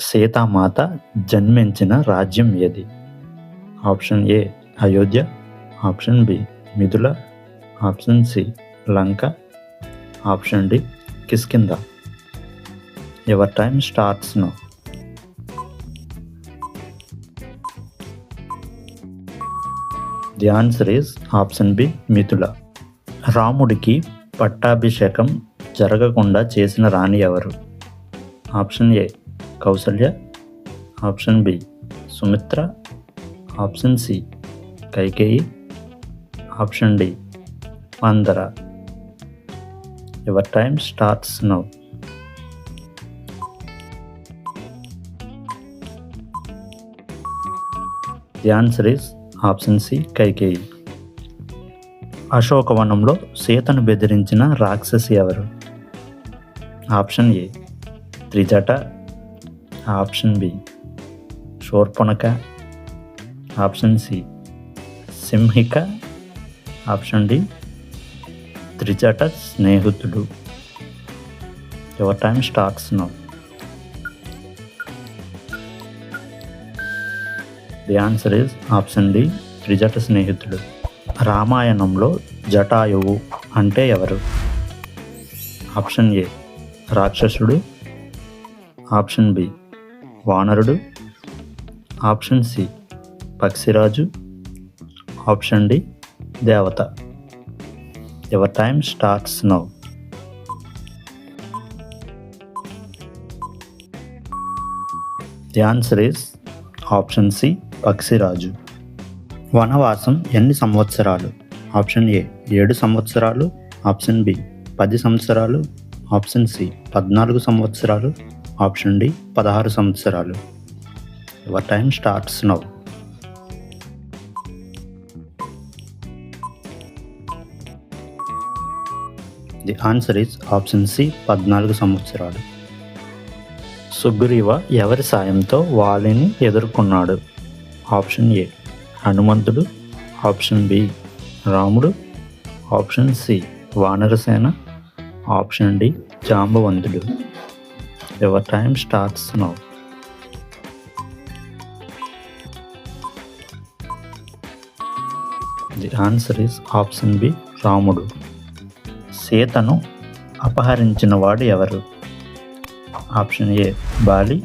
సీతామాత జన్మించిన రాజ్యం ఏది? Option A Ayodhya. Option B Mithila. Option C Lanka. Option D Kishkindha your time starts now. The answer is option B Mithila. రాముడికి పట్టాభిషేకం జరగకుండా చేసిన రాణి ఎవరు? Option A Kausalya option B Sumitra option C Kaikeyi option D Manthara your time starts now the answer is option C Kaikeyi అశోకవనంలో సీతను బెదిరించిన రాక్షసి ఎవరు? Option A Trijata. Option B Shurpanakha option C Simhika option D Trijata స్నేహితుడు. Your time starts now the answer is option D Trijata స్నేహితుడు. రామాయణంలో జటాయువు అంటే ఎవరు? Option A రాక్షసుడు. ఆప్షన్ బి వానరుడు. ఆప్షన్ సి పక్షిరాజు. ఆప్షన్ డి దేవత. Your time starts now the answer is option C పక్షిరాజు. వనవాసం ఎన్ని సంవత్సరాలు? ఆప్షన్ ఏ ఏడు సంవత్సరాలు. ఆప్షన్ బి పది సంవత్సరాలు. ఆప్షన్ సి పద్నాలుగు సంవత్సరాలు. ఆప్షన్ డి పదహారు సంవత్సరాలు. Your time starts now the answer is option C పద్నాలుగు సంవత్సరాలు. సుగ్రీవ ఎవరి సాయంతో వాలిని ఎదుర్కొన్నాడు? ఆప్షన్ ఏ హనుమంతుడు. ఆప్షన్ బి రాముడు. ఆప్షన్ సి వానరసేన. ఆప్షన్ డి జాంబవంతుడు. Your time starts now the answer is option B రాముడు. సీతను అపహరించిన వాడు ఎవరు? Option A Bali.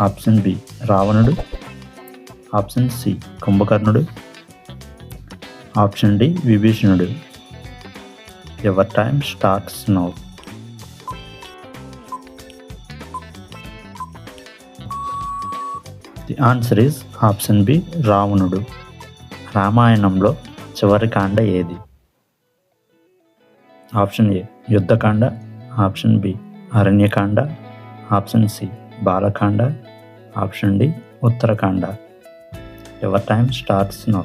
Option B రావణుడు. ఆప్షన్ సి కుంభకర్ణుడు. ఆప్షన్ డి విభీషణుడు. Your time starts now the answer is option B రావణుడు. రామాయణంలో చివరి కాండ ఏది? Option A Yuddhakanda. Option B Aranya Kanda. Option C Bala Kanda. Option D Uttara Kanda. Your time starts now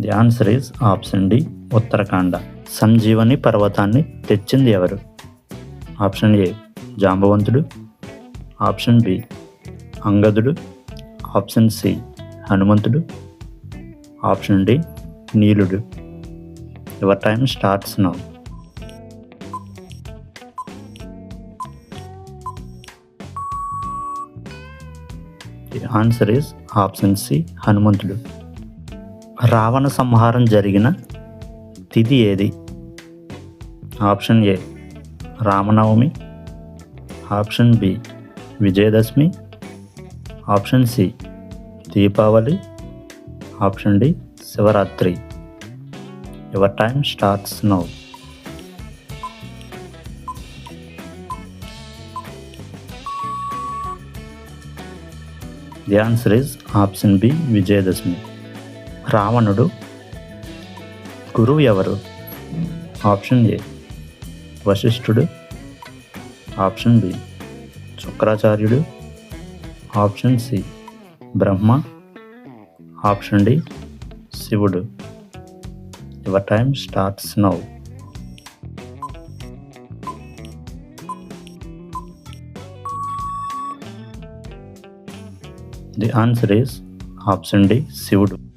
the answer is option D Uttara Kanda. Sanjeevani పర్వతాన్ని తెచ్చింది ఎవరు? ఆప్షన్ ఏ జాంబవంతుడు ఆప్షన్ బి అంగదుడు ఆప్షన్ సి హనుమంతుడు option D నీలుడు. Your time starts now. The answer is option C హనుమంతుడు. రావణ సంహారం జరిగిన తిథి ఏది? Option A Ramanavami option B Vijayadashami option C Deepavali option D Shivaratri. Your time starts now the answer is option B Vijayadashami రావణుడు గురువు ఎవరు? Option A వశిష్ఠుడు option B శుక్రాచార్యుడు option C Brahma option D శివుడు. Your time starts now. The answer is option D శివుడు.